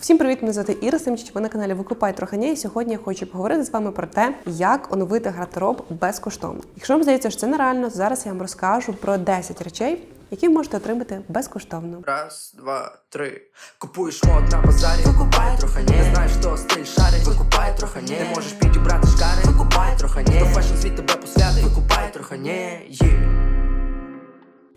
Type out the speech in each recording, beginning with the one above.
Всім привіт! Мене звати Іра Семчич, ви на каналі Викупай Троханя, і сьогодні я хочу поговорити з вами про те, як оновити гардероб безкоштовно. Якщо вам здається, що це нереально, зараз я вам розкажу про 10 речей, які можете отримати безкоштовно. Раз, два, три. Купуєш мод на базарі, викупай трохи не знаєш, хто стиль шарить, викупай трохи не можеш підібрати шкари, викупай трохи не фешн світ тебе посвятить, викупай трохи не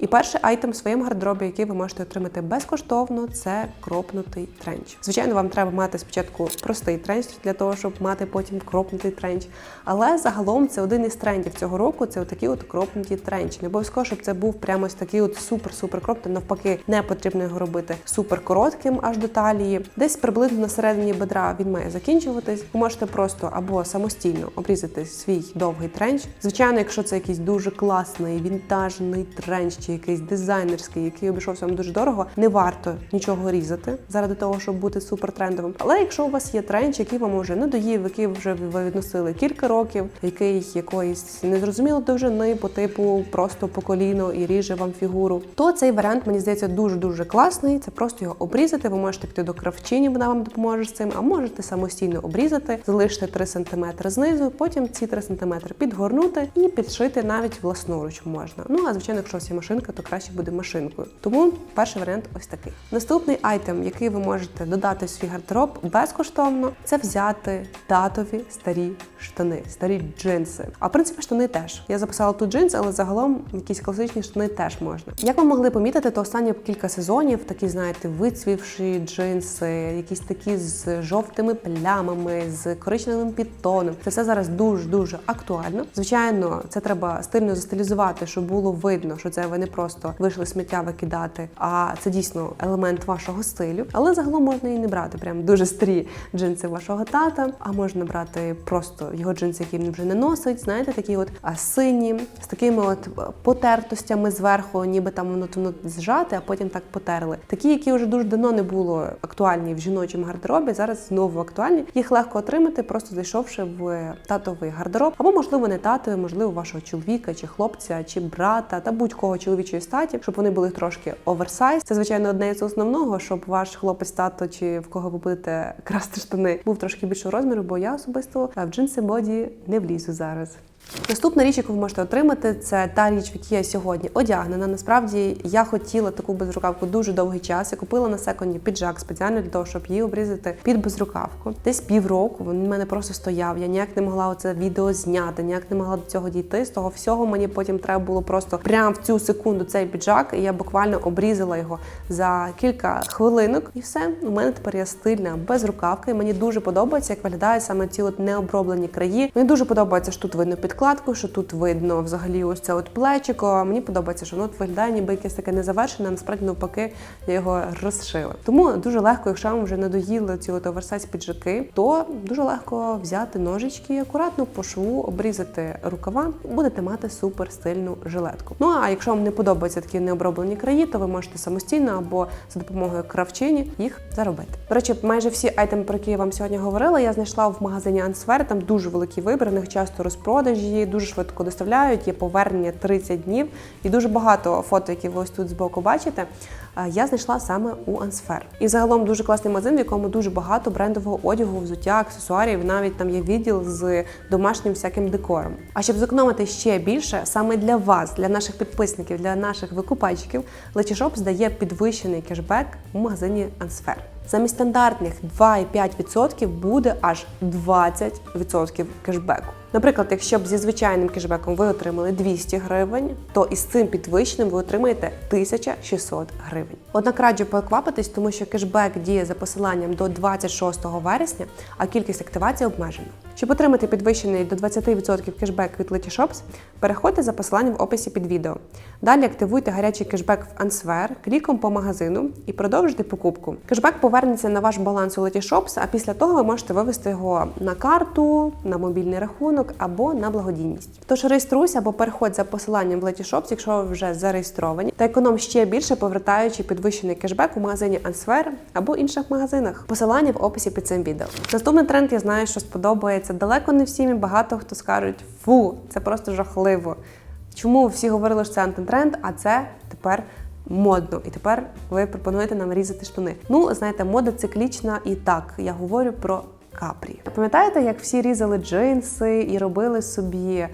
І перший айтем в своєму гардеробі, який ви можете отримати безкоштовно, це кропнутий тренч. Звичайно, вам треба мати спочатку простий тренч для того, щоб мати потім кропнутий тренч. Але загалом це один із трендів цього року. Це такі от кропнуті тренчі. Не обов'язково, щоб це був прямо ось такий от супер-супер кропнутий. Навпаки, не потрібно його робити супер коротким аж до талії. Десь приблизно на середині бедра він має закінчуватись. Ви можете просто або самостійно обрізати свій довгий тренч. Звичайно, якщо це якийсь дуже класний вінтажний тренч чи якийсь дизайнерський, який обійшовся вам дуже дорого, не варто нічого різати заради того, щоб бути супертрендовим. Але якщо у вас є тренч, який вам уже надоїв, який вже ви відносили кілька років, який якоїсь незрозумілої довжини по типу просто по коліно і ріже вам фігуру, то цей варіант мені здається дуже дуже класний. Це просто його обрізати. Ви можете піти до кравчині, вона вам допоможе з цим, а можете самостійно обрізати, залишити 3 см знизу, потім ці 3 см підгорнути і підшити навіть власноруч можна. Ну а звичайно, якщо є машинка, то краще буде машинкою. Тому перший варіант ось такий. Наступний айтем, який ви можете додати в свій гардероб безкоштовно, це взяти татові старі штани, старі джинси. А в принципі, штани теж. Я записала тут джинси, але загалом якісь класичні штани теж можна. Як ви могли помітити, то останні кілька сезонів такі, знаєте, вицвівші джинси, якісь такі з жовтими плямами, з коричневим підтоном. Це все зараз дуже дуже актуально. Звичайно, це треба стильно застилізувати, щоб було видно, що це ви не просто вийшли сміття викидати, а це дійсно елемент вашого стилю. Але загалом можна і не брати прям дуже старі джинси вашого тата, а можна брати просто його джинси, які він вже не носить. Знаєте, такі от сині з такими от е, потертостями зверху, ніби там воно воно зжате, а потім так потерли. Такі, які вже дуже давно не було актуальні в жіночому гардеробі. Зараз знову актуальні. Їх легко отримати, просто зайшовши в татовий гардероб, або можливо не татовий, можливо, вашого чоловіка чи хлопця, чи брата та будь-кого чоловічої статі, щоб вони були трошки оверсайз. Це звичайно одне з основного, щоб ваш хлопець, тато чи в кого ви будете красти штани, був трошки більшого розміру, бо я особисто в джинси боді не влізу зараз. Наступна річ, яку ви можете отримати, це та річ, в якій я сьогодні одягнена. Насправді я хотіла таку безрукавку дуже довгий час. Я купила на секунді піджак спеціально для того, щоб її обрізати під безрукавку. Десь півроку він в мене просто стояв. Я ніяк не могла оце відео зняти, ніяк не могла до цього дійти. З того всього мені потім треба було просто прямо в цю секунду цей піджак, і я буквально обрізала його за кілька хвилинок. І все, у мене тепер є стильна безрукавка. І мені дуже подобається, як виглядають саме ці от необроблені краї. Мені дуже подобається, що тут видно підкладку, що тут видно взагалі ось це от плечико. Мені подобається, що воно от виглядає, ніби якесь таке незавершене, а насправді навпаки я його розшила. Тому дуже легко, якщо вам вже надоїли ці от оверсайз піджаки, то дуже легко взяти ножички, акуратно по шву обрізати рукава, будете мати супер стильну жилетку. Ну а якщо вам не подобаються такі необроблені краї, то ви можете самостійно або за допомогою кравчині їх заробити. До речі, майже всі айтеми, про які я вам сьогодні говорила, я знайшла в магазині Ансфер. Там дуже великий вибір, них часто розпродажі, дуже швидко доставляють. Є повернення 30 днів і дуже багато фото, які ви ось тут збоку бачите. Я знайшла саме у Ансфер. І загалом дуже класний магазин, в якому дуже багато брендового одягу, взуття, аксесуарів. Навіть там є відділ з домашнім всяким декором. А щоб зекономити ще більше, саме для вас, для наших підписників, для наших викупальщиків, Лечішоп здає підвищений кешбек у магазині Ансфер. Замість стандартних 2,5% буде аж 20% кешбеку. Наприклад, якщо б зі звичайним кешбеком ви отримали 200 гривень, то із цим підвищеним ви отримаєте 1600 гривень. Однак раджу поквапитись, тому що кешбек діє за посиланням до 26 вересня, а кількість активацій обмежена. Щоб отримати підвищений до 20% кешбек від Letyshops, переходьте за посиланням в описі під відео. Далі активуйте гарячий кешбек в Answer кліком по магазину і продовжуйте покупку. Кешбек повернеться на ваш баланс у Letyshops, а після того ви можете вивести його на карту, на мобільний рахунок або на благодійність. Тож реєструйся або переходь за посиланням в Letyshops, якщо ви вже зареєстровані, та економ ще більше, повертаючи підвищений кешбек у магазині Answer або інших магазинах. Посилання в описі під цим відео. Наступний тренд я знаю, що сподобається далеко не всім, і багато хто скажуть фу, це просто жахливо. Чому всі говорили, що це антитренд, а це тепер модно. І тепер ви пропонуєте нам різати штани. Ну, знаєте, мода циклічна і так. Я говорю про капрі. Пам'ятаєте, як всі різали джинси і робили собі е,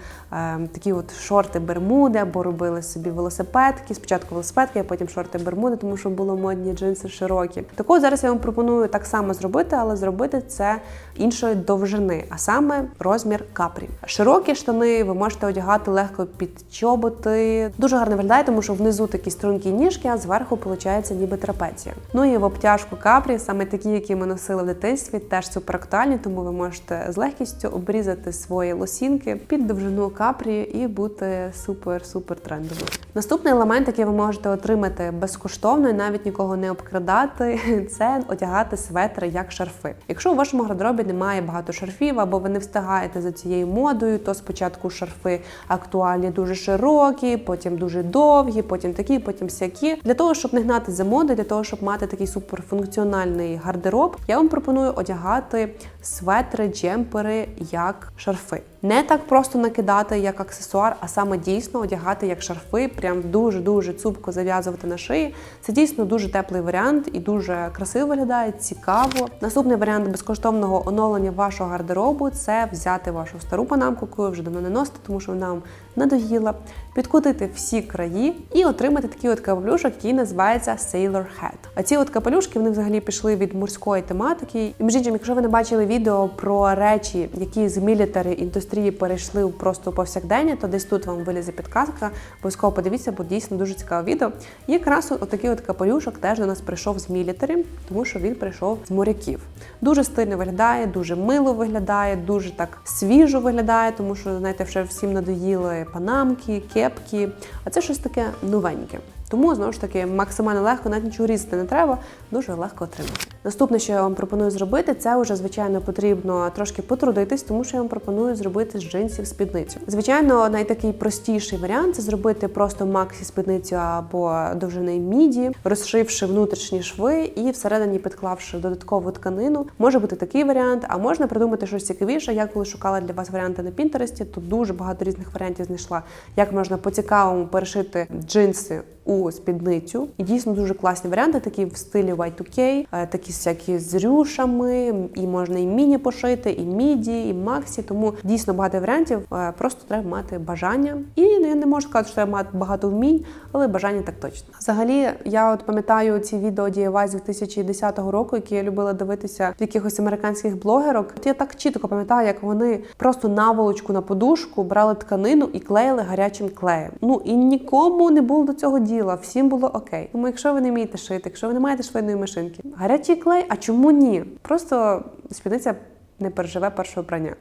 такі от шорти бермуди, або робили собі велосипедки. Спочатку велосипедки, а потім шорти бермуди, тому що було модні джинси широкі. Так от зараз я вам пропоную так само зробити, але зробити це іншої довжини, а саме розмір капрі. Широкі штани ви можете одягати легко під чоботи. Дуже гарно виглядає, тому що внизу такі стрункі ніжки, а зверху виходить ніби трапеція. Ну і в обтяжку капрі, саме такі, які ми носили в дитинстві, теж супер актуальні, тому ви можете з легкістю обрізати свої лосінки під довжину капрі і бути супер-супер трендовим. Наступний елемент, який ви можете отримати безкоштовно і навіть нікого не обкрадати, це одягати светри як шарфи. Якщо у вашому гардеробі немає багато шарфів, або ви не встигаєте за цією модою, то спочатку шарфи актуальні дуже широкі, потім дуже довгі, потім такі, потім сякі. Для того, щоб не гнати за модою, для того, щоб мати такий суперфункціональний гардероб, я вам пропоную одягати светри, джемпери як шарфи. Не так просто накидати як аксесуар, а саме дійсно одягати як шарфи, прям дуже-дуже цупко зав'язувати на шиї. Це дійсно дуже теплий варіант і дуже красиво виглядає, цікаво. Наступний варіант безкоштовного оновлення вашого гардеробу це взяти вашу стару панамку, яку ви вже давно не носите, тому що вона вам надоїла, підкутити всі краї і отримати такий от капелюшок, який називається Sailor Hat. А ці от капелюшки вони взагалі пішли від морської тематики. І між іншим, якщо ви не бачили відео про речі, які з мілітарі індустрії перейшли в просто повсякдення, то десь тут вам вилізе підказка. Обов'язково подивіться, бо дійсно дуже цікаве відео. І якраз от такий от капелюшок теж до нас прийшов з мілітарі, тому що він прийшов з моряків. Дуже стильно виглядає, дуже мило виглядає, дуже так свіжо виглядає, тому що знаєте, вже всім надоїли панамки, кепки, а це щось таке новеньке. Тому знову ж таки максимально легко, навіть нічого різати не треба, дуже легко отримати. Наступне, що я вам пропоную зробити, це вже звичайно потрібно трошки потрудитись, тому що я вам пропоную зробити з джинсів спідницю. Звичайно, найтакий простіший варіант це зробити просто максі спідницю або довжини міді, розшивши внутрішні шви і всередині підклавши додаткову тканину. Може бути такий варіант, а можна придумати щось цікавіше. Я коли шукала для вас варіанти на Пінтересті, то дуже багато різних варіантів знайшла, як можна по цікавому перешити джинси у спідницю. І дійсно дуже класні варіанти, такі в стилі Y2K, е, такі всякі з рюшами, і можна і міні пошити, і міді, і максі. Тому дійсно багато варіантів. Е, Просто треба мати бажання. І я не можу сказати, що треба мати багато вмінь, але бажання так точно. Взагалі, я от пам'ятаю ці відео DIY з 2010 року, які я любила дивитися в якихось американських блогерок. От я так чітко пам'ятаю, як вони просто наволочку на подушку брали тканину і клеїли гарячим клеєм. Ну і нікому не було до цього всім було окей. Тому якщо ви не вмієте шити, якщо ви не маєте швейної машинки, гарячий клей, а чому ні? Просто спідниця не переживе першого прання.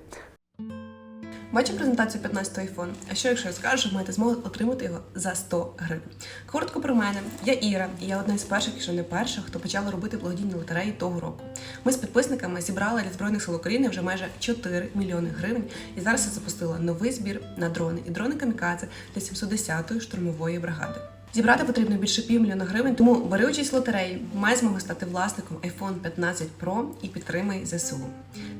Бачу презентацію 15 iPhone. А що якщо я скажу, маєте змогу отримати його за 100 гривень? Коротко про мене. Я Іра, і я одна із перших, якщо не перша, хто почала робити благодійні лотереї того року. Ми з підписниками зібрали для збройних сил України вже майже 4 мільйони гривень. І зараз я запустила новий збір на дрони і дрони камікадзе для 710-ї штурмової бригади. Зібрати потрібно більше півмільйона гривень, тому бери участь в лотереї, май змогу стати власником iPhone 15 Pro і підтримай ЗСУ.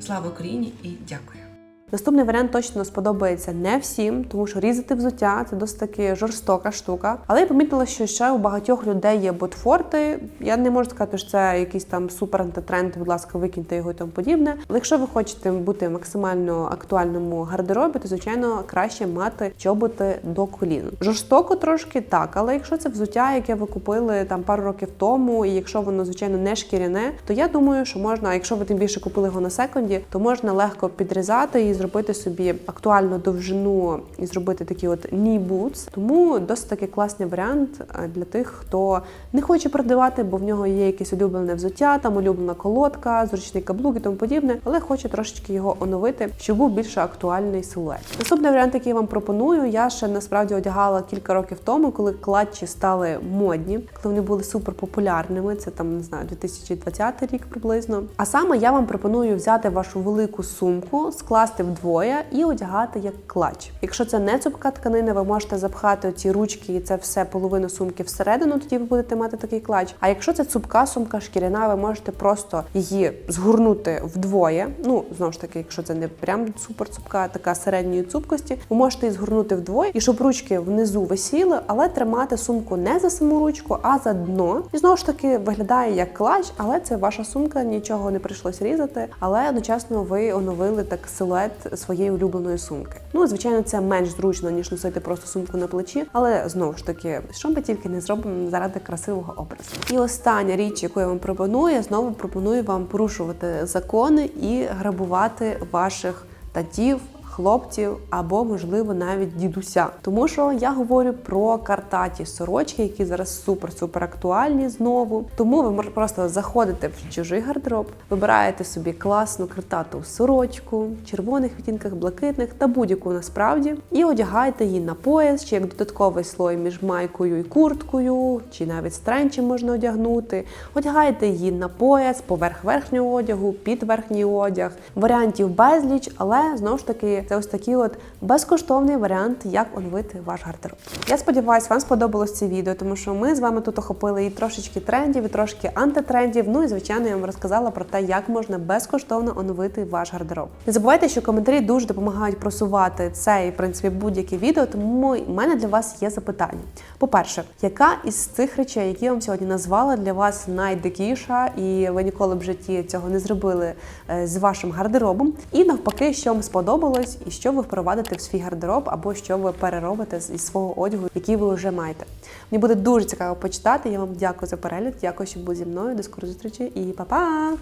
Слава Україні і дякую! Наступний варіант точно сподобається не всім, тому що різати взуття це досить таки жорстока штука. Але я помітила, що ще у багатьох людей є ботфорти. Я не можу сказати, що це якийсь там супер антитренд, будь ласка, викиньте його і тому подібне. Але якщо ви хочете бути максимально актуальному гардеробі, то звичайно краще мати чоботи до колін. Жорстоко трошки так, але якщо це взуття, яке ви купили там пару років тому, і якщо воно звичайно не шкіряне, то я думаю, що можна, якщо ви тим більше купили його на секунді, то можна легко підрізати і зробити собі актуальну довжину і зробити такі от knee boots. Тому досить таки класний варіант е, для тих, хто не хоче продавати, бо в нього є якесь улюблене взуття, там улюблена колодка, зручний каблук і тому подібне, але хоче трошечки його оновити, щоб був більш актуальний силует. Наступний варіант, який я вам пропоную, я ще насправді одягала кілька років тому, коли клатчі стали модні, коли вони були супер популярними. Це там не знаю, 2020 рік приблизно. А саме я вам пропоную взяти вашу велику сумку, скласти вдвоє і одягати як клач. Якщо це не цупка тканина, ви можете запхати ці ручки і це все половину сумки всередину, тоді ви будете мати такий клач. А якщо це цупка сумка шкіряна, ви можете просто її згорнути вдвоє. Ну знову ж таки, якщо це не прям супер цупка, така середньої цупкості, ви можете її згорнути вдвоє, і щоб ручки внизу висіли, але тримати сумку не за саму ручку, а за дно. І знову ж таки виглядає як клач, але це ваша сумка, нічого не прийшлось різати. Але одночасно ви оновили так силует своєї улюбленої сумки. Ну, звичайно, це менш зручно ніж носити просто сумку на плечі, але знову ж таки, що ми тільки не зробимо заради красивого образу. І остання річ, яку я вам пропоную, я знову пропоную вам порушувати закони і грабувати ваших татів. Хлопців або, можливо, навіть дідуся, тому що я говорю про картаті сорочки, які зараз супер-супер актуальні знову. Тому ви просто заходити в чужий гардероб, вибираєте собі класну картату сорочку, червоних відтінках, блакитних та будь-яку насправді, і одягаєте її на пояс, чи як додатковий слой між майкою і курткою, чи навіть стренчем можна одягнути. Одягаєте її на пояс, поверх верхнього одягу, під верхній одяг. Варіантів безліч, але знову ж таки це ось такий от безкоштовний варіант, як оновити ваш гардероб. Я сподіваюся, вам сподобалось це відео, тому що ми з вами тут охопили і трошечки трендів, і трошки антитрендів. Ну і звичайно, я вам розказала про те, як можна безкоштовно оновити ваш гардероб. Не забувайте, що коментарі дуже допомагають просувати це і в принципі будь-яке відео. Тому в мене для вас є запитання. По-перше, яка із цих речей, які я вам сьогодні назвала, для вас найдикіша, і ви ніколи в житті цього не зробили е, з вашим гардеробом? І навпаки, що вам сподобалось, і що ви впровадите в свій гардероб, або що ви переробите зі свого одягу, який ви вже маєте. Мені буде дуже цікаво почитати. Я вам дякую за перегляд. Дякую, що були зі мною. До скорої зустрічі і па-па!